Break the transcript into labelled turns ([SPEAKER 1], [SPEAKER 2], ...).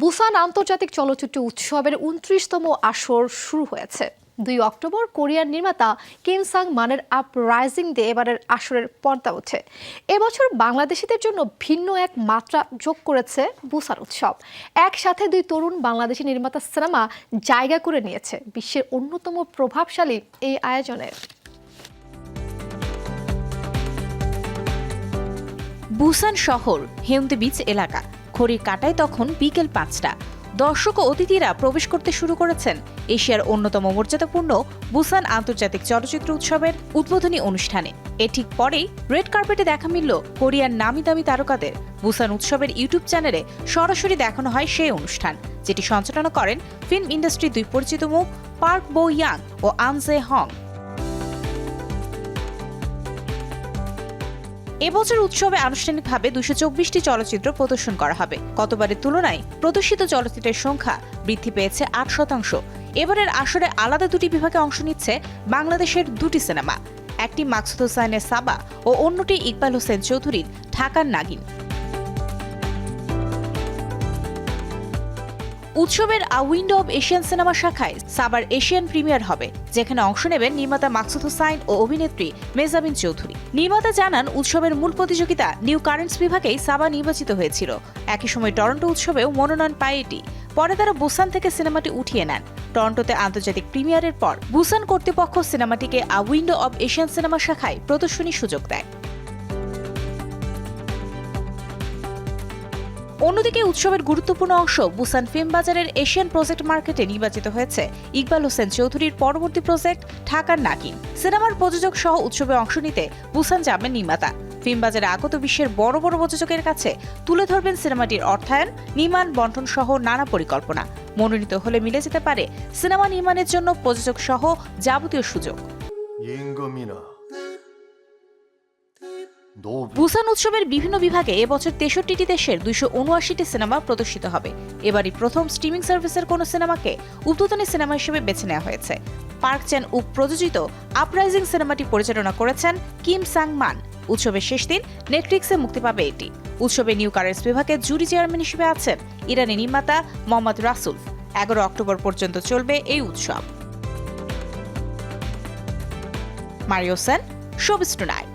[SPEAKER 1] Busan আন্তর্জাতিক চলচ্চিত্র উৎসবের উনত্রিশতম আসর শুরু হয়েছে। দুই অক্টোবর কোরিয়ার নির্মাতা কিম সাং মানের আপ রাইজিং দিয়ে এবারের আসরের পর্দা ওঠে। এবছর বাংলাদেশিদের জন্য ভিন্ন এক মাত্রা যোগ করেছে বুসান উৎসব। একসাথে দুই তরুণ বাংলাদেশি নির্মাতা সিনেমা জায়গা করে নিয়েছে। বিশ্বের অন্যতম প্রভাবশালী এই আয়োজনের
[SPEAKER 2] বুসান শহর হেউন্তে বিচ এলাকা। ঘড়ির কাটায় তখন বিকেল পাঁচটা। দর্শক ও অতিথিরা প্রবেশ করতে শুরু করেছেন। এশিয়ার অন্যতম মর্যাদাপূর্ণ বুসান আন্তর্জাতিক চলচ্চিত্র উৎসবের উদ্বোধনী অনুষ্ঠানে। এ ঠিক পরেই রেড কার্পেটে দেখা মিলল কোরিয়ার নামি দামি তারকাদের। বুসান উৎসবের ইউটিউব চ্যানেলে সরাসরি দেখানো হয় সেই অনুষ্ঠান, যেটি সঞ্চালনা করেন ফিল্ম ইন্ডাস্ট্রির দুই পরিচিত মুখ পার্ক বো ইয়াং ও আনজে হং এবছর উৎসবে আনুষ্ঠানিকভাবে দুশো চব্বিশটি চলচ্চিত্র প্রদর্শন করা হবে। গতবারের তুলনায় প্রদর্শিত চলচ্চিত্রের সংখ্যা বৃদ্ধি পেয়েছে আট শতাংশ। এবারের আসরে আলাদা দুটি বিভাগে অংশ নিচ্ছে বাংলাদেশের দুটি সিনেমা। একটি মাকসুদ হোসাইনের সাবা ও অন্যটি ইকবাল হোসেন চৌধুরীর ঢাকার নাগিন। উৎসবের a window of Asian cinema শাখায় সাবার এশিয়ান প্রিমিয়ার হবে, যেখানে অংশ নেবেন নির্মাতা মাকসুদ হোসাইন ও অভিনেত্রী মেজাবিন চৌধুরী। নির্মাতা জানান, উৎসবের মূল প্রতিযোগিতা নিউ কারেন্টস বিভাগেই সাবা নির্বাচিত হয়েছিল। একই সময় টরন্টো উৎসবেও মনোনয়ন পায় এটি। পরে তারা বুসান থেকে সিনেমাটি উঠিয়ে নেন। টরন্টোতে আন্তর্জাতিক প্রিমিয়ারের পর বুসান কর্তৃপক্ষ সিনেমাটিকে a window of Asian cinema শাখায় প্রদর্শনীর সুযোগ দেয়। অন্যদিকে উৎসবের গুরুত্বপূর্ণ অংশ বুসান ফিল্ম বাজারের এশিয়ান প্রজেক্ট মার্কেটে নির্বাচিত হয়েছে। ইকবাল হোসেন চৌধুরীর পরবর্তী প্রজেক্ট ঢাকার নাকিম সিনেমার প্রযোজক সহ উৎসবে অংশ নিতে বুসান যাবেন নির্মাতা। ফিল্ম বাজারে আগত বিশ্বের বড় বড় প্রযোজকের কাছে তুলে ধরবেন সিনেমাটির অর্থায়ন, নির্মাণ, বন্টন সহ নানা পরিকল্পনা। মনোনীত হলে মিলে যেতে পারে সিনেমা নির্মাণের জন্য প্রযোজক সহ যাবতীয় সুযোগ। বুসান উৎসবের বিভিন্ন বিভাগে এবছর তেষট্টিটি দেশের দুইশো উনআশিটি সিনেমা প্রদর্শিত হবে। এবারই প্রথম স্ট্রিমিং সার্ভিসের কোনো সিনেমাকে উদ্বোধনী সিনেমা হিসেবে বেছে নেওয়া হয়েছে। পার্ক চ্যান উপ প্রযোজিত আপরাইজিং সিনেমাটি পরিচালনা করেছেন কিম সাং মান। উৎসবের শেষ দিন নেটফ্লিক্সে মুক্তি পাবে এটি। উৎসবে নিউ কারেন্স বিভাগের জুরি চেয়ারম্যান হিসেবে আছেন ইরানি নির্মাতা মোহাম্মদ রাসুল। এগারো অক্টোবর পর্যন্ত চলবে এই উৎসব। Mario Sen showbiz tonight.